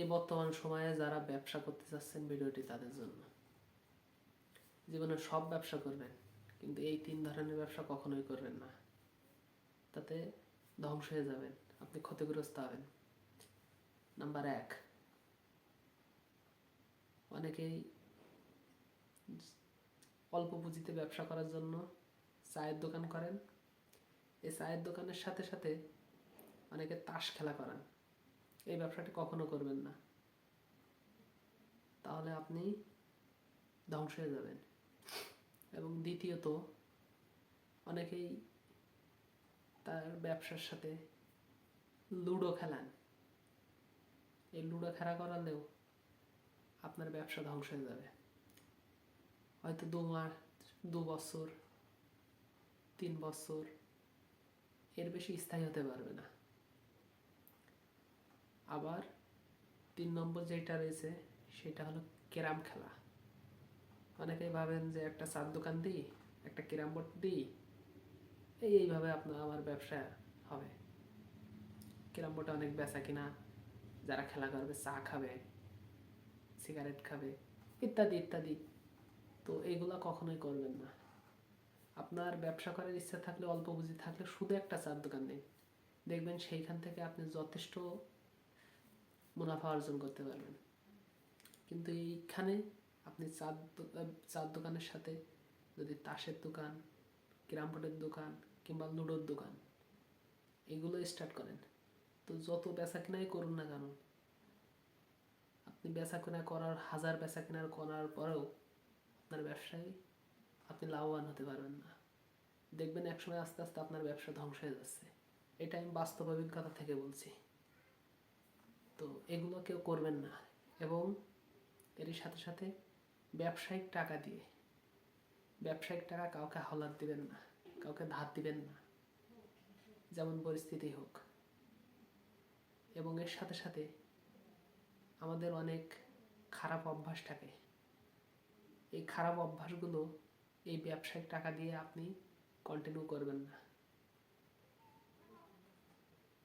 এই বর্তমান সময়ে যারা ব্যবসা করতে চাচ্ছেন ভিডিওটি তাদের জন্য। জীবনে সব ব্যবসা করবেন, কিন্তু এই তিন ধরনের ব্যবসা কখনোই করবেন না। তাতে ধ্বংস হয়ে যাবেন, আপনি ক্ষতিগ্রস্ত হবেন। নাম্বার এক, অনেকেই অল্প পুঁজিতে ব্যবসা করার জন্য চায়ের দোকান করেন। এই চায়ের দোকানের সাথে সাথে অনেকে তাস খেলা করান। এই ব্যবসাটি কখনো করবেন না। তাহলে আপনি ধ্বংস হয়ে যাবেন। এবং দ্বিতীয়ত, অনেকেই তার ব্যবসার সাথে লুডো খেলান। এই লুডো খেলা করালেও আপনার ব্যবসা ধ্বংস হয়ে যাবে। হয়তো দু মাস, দু বছর, তিন বছর, এর বেশি স্থায়ী হতে পারবে না। আবার তিন নম্বর যেটা রয়েছে, সেটা হলো ক্যারাম খেলা। অনেকেই ভাবেন যে একটা চার দোকান দিই, একটা ক্যারাম বোর্ড দিই, এই এইভাবে আপনার আমার ব্যবসা হবে। ক্যারাম বোর্ডে অনেক বেচা কিনা, যারা খেলা করবে, চা খাবে, সিগারেট খাবে, ইত্যাদি ইত্যাদি। তো এগুলা কখনোই করবেন না। আপনার ব্যবসা করার ইচ্ছা থাকলে, অল্প পুঁজি থাকলে শুধু একটা চার দোকান নেই দেখবেন সেইখান থেকে আপনি যথেষ্ট মুনাফা অর্জন করতে পারবেন। কিন্তু এইখানে আপনি চার চার দোকানের সাথে যদি তাসের দোকান ক্যারামবোর্ডের দোকান কিংবা লুডোর দোকান, এগুলো স্টার্ট করেন। তো যত বেচা কিনাই করুন না কেন, আপনি বেচা কেনা করার, হাজার বেচা কেনার করার পরেও আপনার ব্যবসায় আপনি লাভবান হতে পারবেন না। দেখবেন একসময় আস্তে আস্তে আপনার ব্যবসা ধ্বংস হয়ে যাচ্ছে। এটা আমি বাস্তব অভিজ্ঞতা থেকে বলছি। তো এগুলো কেউ করবেন না। এবং এরই সাথে সাথে ব্যবসায়িক টাকা দিয়ে, ব্যবসায়িক টাকা কাউকে হলার দিবেন না, কাউকে ধার দিবেন না, যেমন পরিস্থিতি হোক। এবং এর সাথে সাথে আমাদের অনেক খারাপ অভ্যাস থাকে। এই খারাপ অভ্যাসগুলো এই ব্যবসায়িক টাকা দিয়ে আপনি কন্টিনিউ করবেন না।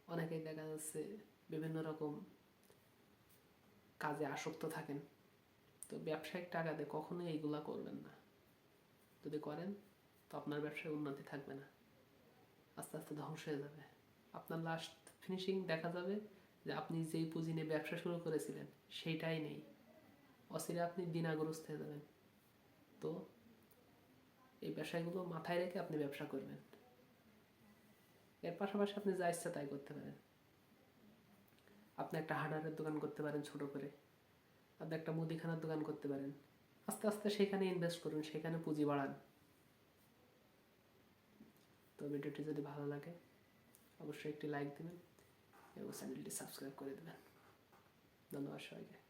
অনেকেই দেখা যাচ্ছে বিভিন্ন রকম কাজে আসক্ত থাকেন। তো ব্যবসায়িক টাকা দিয়ে কখনোই এইগুলা করবেন না। যদি করেন, তো আপনার ব্যবসায় উন্নতি থাকবে না। আস্তে আস্তে ধ্বংস হয়ে যাবে। আপনার লাস্ট ফিনিশিং দেখা যাবে যে আপনি যেই পুঁজি নিয়ে ব্যবসা শুরু করেছিলেন, সেইটাই নেই। অচিরে আপনি দিনাগ্রস্ত হয়ে যাবেন। তো এই বিষয়গুলো মাথায় রেখে আপনি ব্যবসা করবেন। এর পাশাপাশি আপনি যা ইচ্ছা তাই করতে পারেন। আপনি একটা হার্ডওয়্যারের দোকান করতে পারেন ছোট করে। আপনি একটা মুদিখানার দোকান করতে পারেন। আস্তে আস্তে সেখানে ইনভেস্ট করুন, সেখানে পুঁজি বাড়ান। তো ভিডিওটি যদি ভালো লাগে, অবশ্যই একটি লাইক দেবেন এবং চ্যানেলটি সাবস্ক্রাইব করে দেবেন। ধন্যবাদ সবাইকে।